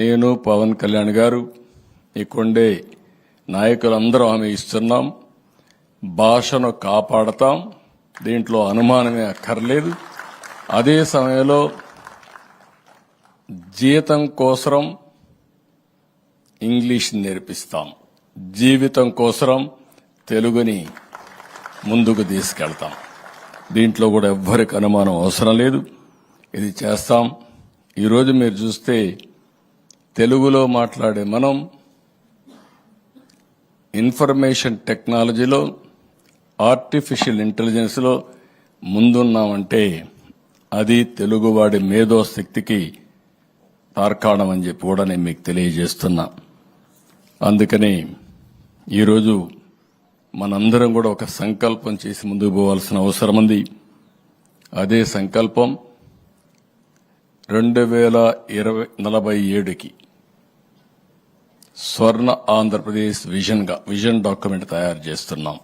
నేను పవన్ కళ్యాణ్ గారు ఇక్కడే నాయకులందరూ హామీ ఇస్తున్నాం. భాషను కాపాడతాం. దీంట్లో అనుమానమే అక్కర్లేదు. అదే సమయంలో జీతం కోసరం ఇంగ్లీష్ నేర్పిస్తాం. జీవితం కోసరం తెలుగుని ముందుకు తీసుకెళ్తాం. దీంట్లో కూడా ఎవ్వరికి అనుమానం అవసరం లేదు. ఇది చేస్తాం. ఈరోజు మీరు చూస్తే తెలుగులో మాట్లాడే మనం ఇన్ఫర్మేషన్ టెక్నాలజీలో ఆర్టిఫిషియల్ ఇంటెలిజెన్స్లో ముందున్నామంటే అది తెలుగువాడి మేధోశక్తికి తార్కాణం అని చెప్పి కూడా నేను మీకు తెలియజేస్తున్నా. అందుకని ఈరోజు మనందరం కూడా ఒక సంకల్పం చేసి ముందుకు పోవాల్సిన అవసరం ఉంది. అదే సంకల్పం రెండు వేల ఇరవై నలభై ఏడుకి స్వర్ణ ఆంధ్రప్రదేశ్ విజన్గా విజన్ డాక్యుమెంట్ తయారు చేస్తున్నాం.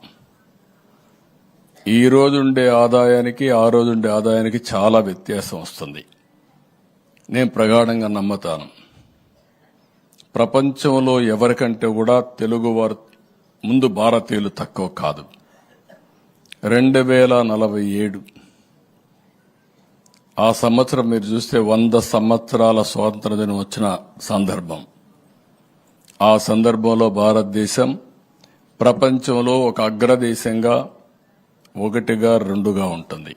ఈ రోజు ఉండే ఆదాయానికి ఆ రోజు ఉండే ఆదాయానికి చాలా వ్యత్యాసం వస్తుంది. నేను ప్రగాఢంగా నమ్ముతాను. ప్రపంచంలో ఎవరికంటే కూడా తెలుగువారు ముందు భారతీయులు తక్కువ కాదు. రెండు వేల నలభై ఏడు ఆ సంవత్సరం మీరు చూస్తే వంద సంవత్సరాల స్వాతంత్ర దినం వచ్చిన సందర్భం. ఆ సందర్భంలో భారతదేశం ప్రపంచంలో ఒక అగ్రదేశంగా ఒకటిగా రెండుగా ఉంటుంది.